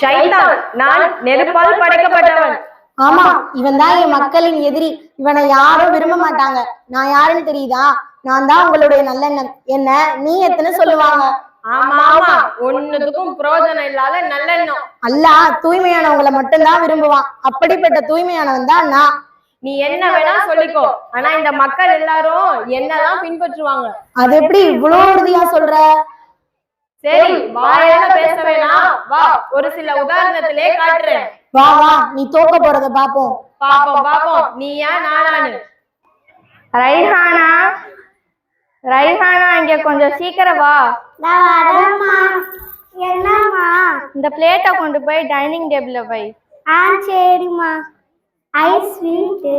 ஷைத்தான் நான் நெருப்பால் படைக்கப்பட்டவன். ஆமா இவன் தான் என் மக்களின் எதிரி. இவனை யாரும் விரும்ப மாட்டாங்க. நான் யாருன்னு தெரியுதா? நான் தான் உங்களுடைய நல்லெண்ணம். என்ன? நீ எத்தனை சொல்லுவாங்க? ஆமா ஆமா. ஒண்ணுத்துக்கும் பிரயோஜனம் இல்லாத நல்லெண்ணம். அல்லாஹ் தூய்மையானவங்களை மட்டும்தான் விரும்புவான். அப்படிப்பட்ட தூய்மையானவன் தான் நான். நீ என்ன வேணா சொல்லிக்கோ. ஆனா இந்த மக்கள் எல்லாரும் என்னதான் பின்பற்றுவாங்க? அது எப்படி இவ்வளவு உறுதியா சொல்ற? சரி வாயால பேச வேணாம். வா ஒரு சில உதாரணத்திலே காட்டுறேன். வா வா நீ தோக்க போறத பாப்போம். பாப்போம் பாப்போம் நீ ஏன் நானானு ரைஹானா ரைஹானா இங்க கொஞ்சம் சீக்கிரம் வா. என்னம்மா? இந்த பிளேட்டை கொண்டு போய் டைனிங் டேபிள்ல வை. ஆ சரிம்மா. ஐ ஸ்வீட்டு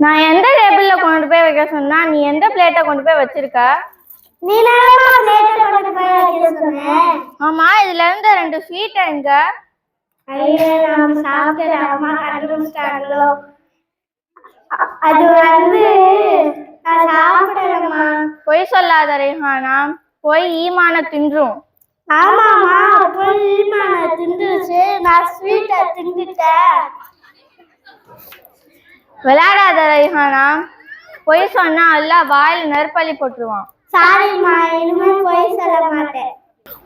நான் எந்த டேபிள்ல கொண்டு போய் வைக்க சொன்னா நீ எந்த பிளேட்டை கொண்டு போய் வச்சிருக்க? ஆமா இதுல இருந்து ரெண்டு ஸ்வீட் எங்க? அது வந்து பொய் சொல்லாத ரைஹானா. போய் ஈமான தின்றும். ஆமாம்மா. புள்ளிமா நான் திண்டுச்சு நான் ஸ்வீட்டை திண்டுட்டேன் விளையாடாத ரைஹானா பொய் சொன்னா அல்லாஹ் வாயில நெருப்பள்ளி போட்டுருவான். சாரிம்மா இனிமே போய் சொல்ல மாட்டேன்.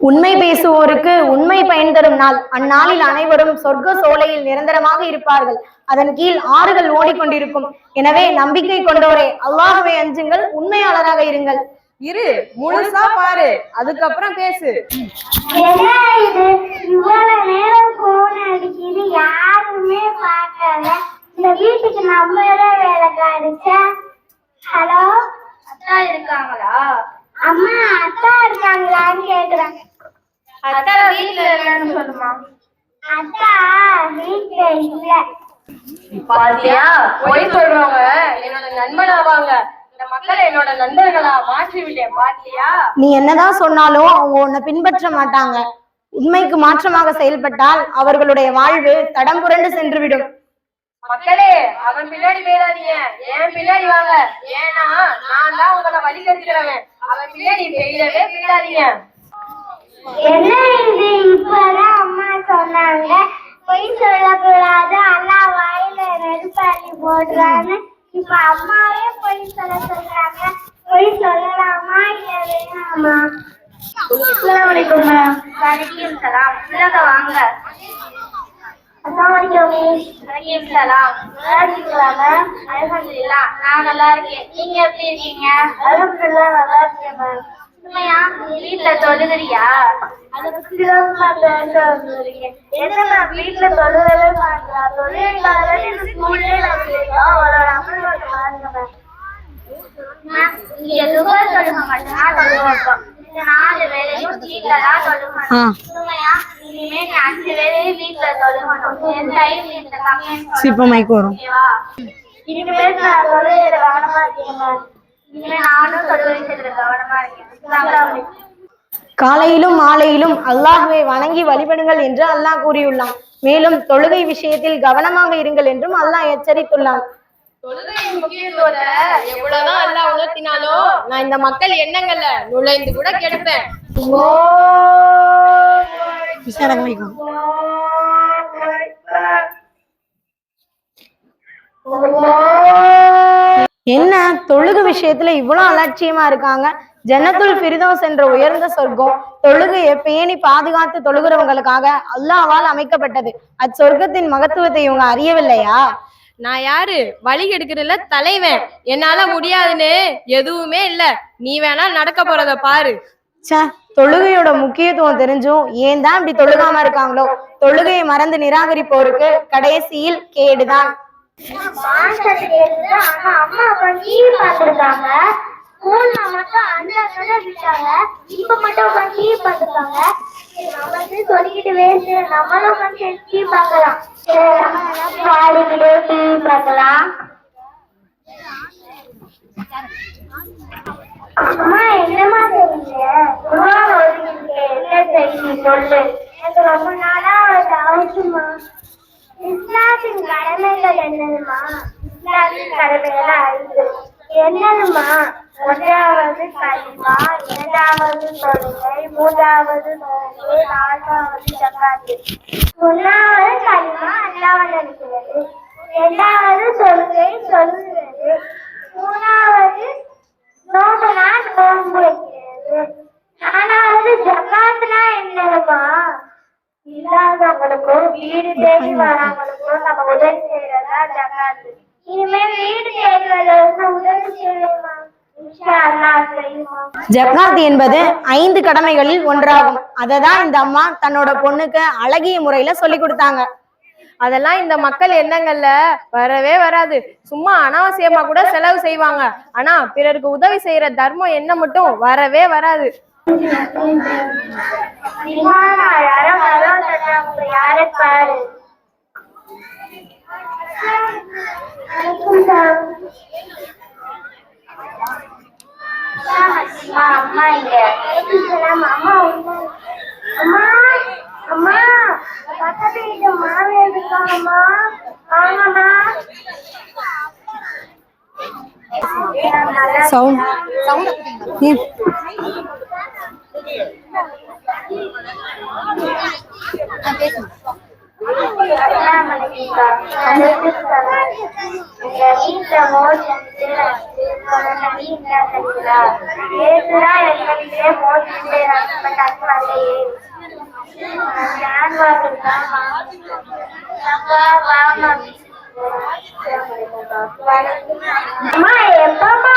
உண்மை பேசுவோருக்கு உண்மை பயன் தரும் நாள். அந்நாளில் அனைவரும் சொர்க்க சோலையில் நிரந்தரமாக இருப்பார்கள். அதன் கீழ் ஆறுகள் ஓடிக்கொண்டிருக்கும். எனவே நம்பிக்கை கொண்டோரே அல்லாஹ்வை அஞ்சுங்கள் உண்மையாளராக இருங்கள். இரு முழுசா பாரு. அதுக்கப்புறம் பேசு என்ன இது இவ்வளவு நேரம் போன் அடிக்குது யாருமே பார்க்கல இந்த வீட்டுக்கு நம்மளே வேலை கிடைச்சா ஹலோ அத்தா இருக்காங்களா அம்மா அத்தா இருக்காங்களான்னு கேக்குறேன் அத்தா வீட்டுல இல்லைன்னு சொல்லுமா அத்தா வீட்டுல இல்ல பாத்தியா? பொய் சொல்றவங்க என்னோட நண்பனாவாங்க. இந்த மக்களை என்னோட நண்பர்களா மாற்றி விட்டேன் பாத்தியா? நீ என்னதான் சொன்னாலும் அவங்க உன்னை பின்பற்ற மாட்டாங்க. உண்மைக்கு மாற்றமாக செயல்பட்டால் அவர்களுடைய வாழ்வு தடம் புரண்டு சென்றுவிடும். மக்களே அவன் பின்னாடி போயிடாதீங்க என் பின்னாடி வாங்க. ஏன்னா நான் தான் உங்களை வழி கட்டுக்கிறவன் அவன் பின்னாடி போயிடவே போயிடாதீங்க என்ன இது? இப்பதான் அம்மா சொன்னாங்க. பொய் சொல்லக்கூடாது. அல்லா வாயில நெருப்பாளி போடுறான்னு இப்ப அம்மாவே பொய் சொல்ல சொல்றாங்க. பொய் சொல்லலாமா இல்ல வேணாமா? சலாம். உள்ளக வாங்க. வலைக்கும் சலாம். நல்லா இருக்கீங்களாங்க அல்ஹம்துலில்லாஹ். நான் நல்லா இருக்கேன். நீங்க எப்படி இருக்கீங்க? அல்ஹம்துலில்லாஹ் நல்லா இருக்கேன் மேம். வீட்ல தொழுகிறியா? வீட்டுல சொல்லவே மாட்டேன் தொழிலாளர் ஸ்கூல்லே நான் கேட்கிறோம் அவளோட அமல் மட்டும் பாருங்க மேம் இங்க சுகர் தொழுக மட்டும்தான் தொழுக வைப்போம் இந்த நாலு வேலையும் வீட்ல தான் தொழுக மாட்டோம். உண்மையா இனிமே நீ அஞ்சு வேலையும் வீட்ல தொழுகணும் என் டைம் வரும். இனிமேல் நான் தொழில காலையிலும் மாலையிலும் அல்லாஹ்வை வணங்கி வழிபடுங்கள் என்று அல்லாஹ் கூறியுள்ளான். மேலும் தொழுகை விஷயத்தில் கவனமாக இருங்கள் என்றும் அல்லாஹ் எச்சரித்துள்ளான். எவ்வளவுதான் எல்லாம் உணர்த்தினாலும் நான் இந்த மக்கள் எண்ணங்கள்ல நுழைந்து கூட கெடுப்பேன். என்ன தொழுகு விஷயத்துல இவ்வளவு அலட்சியமா இருக்காங்க? ஜன்னத்துல் ஃபிரிதோஸ் என்ற உயர்ந்த சொர்க்கம். தொழுகையை பேணி பாதுகாத்து தொழுகிறவங்களுக்காக அல்லாஹ்வால் அமைக்கப்பட்டது. அச்சொர்க்கத்தின் மகத்துவத்தை இவங்க அறியவில்லையா? நான் யாரு? வழி கெடுக்கிறதுல தலைவன். என்னால முடியாதுன்னு எதுவுமே இல்ல. நீ வேணா நடக்க போறத பாரு. ச்சே தொழுகையோட முக்கியத்துவம் தெரிஞ்சும் ஏன் தான் இப்படி தொழுகாம இருக்காங்களோ? தொழுகையை மறந்து நிராகரிப்போருக்கு கடைசியில் கேடுதான். ஆனா அம்மா அப்பா டிவி பார்த்திருக்காங்க ஸ்கூல்ல மட்டும் அந்த கடை விட்டாங்க இப்ப மட்டும் உட்காந்து டிவி நம்ம வந்து சொல்லிக்கிட்டு வேஸ்ட் நம்மளும் உட்காந்து டிவி பார்க்கலாம் பாடிக்கிட்டே டிவி பார்க்கலாம் அம்மா என்னம்மா என்னதுமா ஒன்றாவது கல்வா இரண்டாவது தொழுகை மூன்றாவது நோன்பு நான்காவது ஜக்காத்து. ஒன்றாவது கல்வா அல்லாமல் இருக்கிறது இரண்டாவது தொழுகை சொல்லுகிறது. மூணாவது நோம்புனா நோம்பு வைக்கிறது. நாலாவது ஜக்காத்துனா என்னதுமா இல்லாதவங்களுக்கும் வீடு தேடி வரவங்களுக்கும் நம்ம உதவி செய்யறதா ஜகாத்து ஜக்காத் என்பது ஐந்து கடமைகளில் ஒன்றாகும். அதை தான் இந்த அம்மா தன்னோட பொண்ணுக்கு அழகிய முறையில சொல்லி கொடுத்தாங்க. அதெல்லாம் இந்த மக்கள் எண்ணங்கள்ல வரவே வராது. சும்மா அனாவசியமா கூட செலவு செய்வாங்க. ஆனா பிறருக்கு உதவி செய்யற தர்மம் என்ன மட்டும் வரவே வராது. யாரை பாரு? அம்மா அம்மா இங்க அம்மா உள்ள அம்மா அம்மா பக்கத்து வீட்டு மாமியார் இருக்காங்கம்மா வாங்கம்மா நல்லா சவுண்ட் அம்மா எப்பமா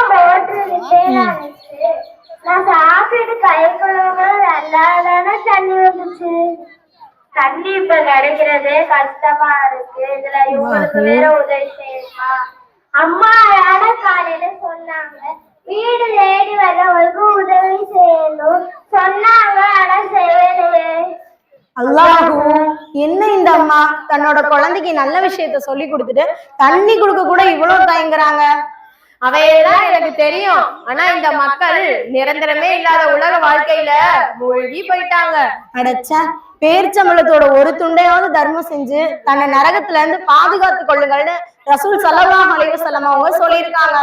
நான் சாப்பிட்டு கை கழுவுங்க நல்லா தானே தண்ணி வந்துச்சு தண்ணி இப்ப கிடைக்கிறதே கஷ்டமா இருக்கு. இதுல இவங்களுக்கு வேற உதவி செய்யணுமா? அம்மா யார காலையில சொன்னாங்க. வீடு தேடி வரவங்களுக்கு உதவி செய்யணும். சொன்னாங்க ஆனா செய்யலையே. அல்லாஹூ என்ன இந்த அம்மா? தன்னோட குழந்தைக்கு நல்ல விஷயத்த சொல்லி கொடுத்துட்டு தண்ணி கொடுக்க கூட இவ்வளவு தயங்குறாங்க? அவையெல்லாம் எனக்கு தெரியும். ஆனா இந்த மக்கள் நிரந்தரமே இல்லாத உலக வாழ்க்கையில மூழ்கி போயிட்டாங்க. அடைச்ச பேர்ச்சம்பளத்தோட ஒரு துண்டையாவது தர்மம் செஞ்சு தன்னை நரகத்துல இருந்து பாதுகாத்து கொள்ளுங்கள்னு ரசூல் சல்லா அலைஹி வஸல்லம் அவங்க சொல்லியிருக்காங்க.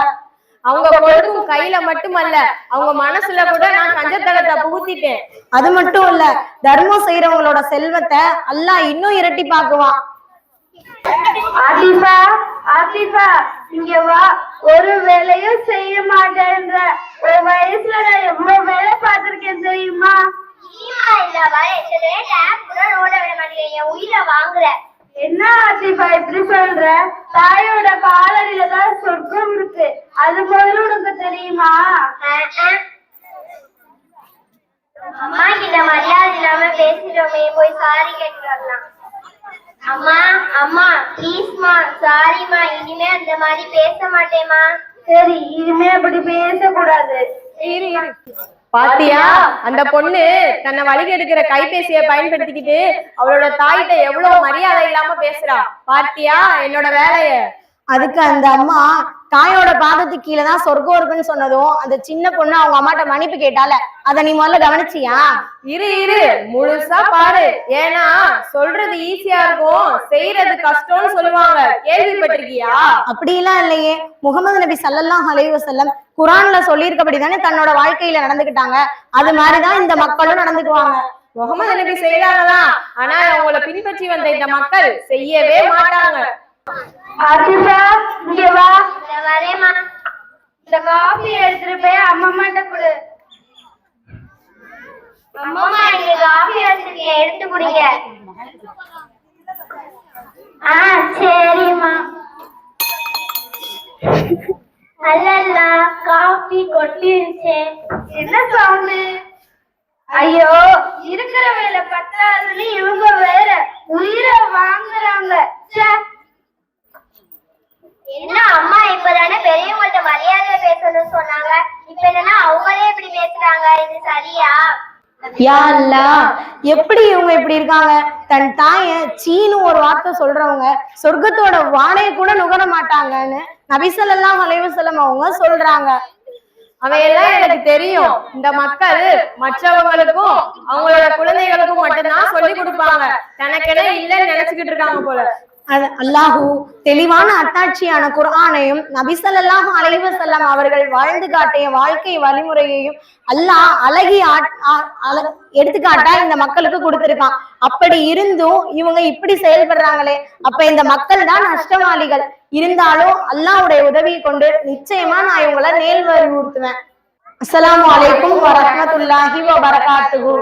அவங்க பொழுதும் கையில மட்டுமல்ல அவங்க மனசுல கூட நான் கஞ்சத்தனத்தை புகுத்திட்டேன். அது மட்டும் இல்ல தர்மம் செய்யறவங்களோட செல்வத்தை அல்லாஹ் இன்னும் இரட்டிப்பாக்குவான் ஆதிபா ஆதிபா இங்க வா ஒரு வேலையும் செய்ய மாட்டேன்ற ஒரு வயசுல நான் எவ்வளவு வேலை பார்த்திருக்கேன் தெரியுமா? என்ன ஆதிபா இப்படி சொல்ற? தாயோட காலடியில தான் சொர்க்கம் இருக்கு. அது முதல்ல உனக்கு தெரியுமா? அம்மா கிட்ட மரியாதை இல்லாம பேசிட்டோமே போய் சாரி கேட்டு வரலாம். அம்மா அம்மா ப்ளீஸ்மா சாரிம்மா இனிமே அந்த மாதிரி பேச மாட்டேம்மா. சரி இனிமே அப்படி பேசக்கூடாது. இரு இரு. பாத்தியா? அந்த பொண்ணு தன்னை வழிகெடுக்கிற கைபேசியை பயன்படுத்திக்கிட்டு அவளோட தாயிட்ட எவ்வளவு மரியாதை இல்லாம பேசுறா? பாத்தியா? என்னோட வேலைய. அதுக்கு அந்த அம்மா தாயோட பாதத்துக்கு கீழே தான் சொர்க்கம் இருக்குன்னு சொன்னதும் அந்த சின்ன பொண்ணு அவங்க அம்மாட்ட மன்னிப்பு கேட்டால அத நீ முதல்ல கவனிச்சியா? இரு இரு முழுசா பாரு. ஏன்னா சொல்றது ஈஸியா இருக்கும் செய்யறது கஷ்டம்னு சொல்லுவாங்க. கேள்விப்பட்டிருக்கியா? அப்படிலாம் இல்லையே. முகமது நபி ஸல்லல்லாஹு அலைஹி வஸல்லம் குரான்ல சொல்லியிருக்கபடி தானே தன்னோட வாழ்க்கையில நடந்துக்கிட்டாங்க அது மாதிரிதான் இந்த மக்களும் நடந்துக்குவாங்க. முகமது நபி செய்யறாங்கதான் ஆனா அவங்கள பின்பற்றி வந்த இந்த மக்கள் செய்யவே மாட்டாங்க. ஆதிபா இங்க வா. வரேம்மா. இந்த காஃபி எடுத்துட்டு போய் அம்மாட்ட கொடு. அம்மா இங்க காஃபி எடுத்துட்டு எடுத்து குடிங்க. ஆ சரிம்மா. அல்லல்லா காஃபி கொட்டிருச்சே. என்ன சவுண்டு? ஐயோ இருக்கிற வேலை பத்தாதுன்னு இவங்க வேற உயிரை வாங்குறாங்க ச்சே. என்ன அம்மா இப்பதானே பெரியவங்கள்ட்ட பேசணும்னு சொன்னாங்க. இப்ப என்னன்னா அவங்களே இப்படி பேசுறாங்க. இது சரியா? எப்படி இவங்க இப்படி இருக்காங்க? தன் தாய சீனு ஒரு வார்த்தை சொல்றவங்க சொர்க்கத்தோட வாடையை கூட நுகர மாட்டாங்கன்னு நபிசல்லாம் வளைவு அலைஹி அவங்க சொல்றாங்க. அவையெல்லாம் எனக்கு தெரியும். இந்த மக்கள் மற்றவங்களுக்கும் அவங்களோட குழந்தைகளுக்கும் மட்டும்தான் சொல்லி கொடுப்பாங்க. தனக்கென இல்லைன்னு நினைச்சுக்கிட்டு இருக்காங்க போல. அல்லாஹூ தெளிவான அத்தாட்சியான குர்ஆனையும் நபிசல்லாஹு அலைவ செல்லம் அவர்கள் வாழ்ந்து காட்டிய வாழ்க்கை வழிமுறையையும் அல்லாஹ் அழகிய எடுத்துக்காட்டா இந்த மக்களுக்கு கொடுத்திருக்கான். அப்படி இருந்தும் இவங்க இப்படி செயல்படுறாங்களே அப்ப இந்த மக்கள் தான் நஷ்டவாளிகள். இருந்தாலும் அல்லாஹ்வுடைய உதவியை கொண்டு நிச்சயமா நான் இவங்கள நேல் வலியுறுத்துவேன் அஸ்லாம் அலைக்கும் வரமத்துல்லாஹி வபரகாத்துஹு.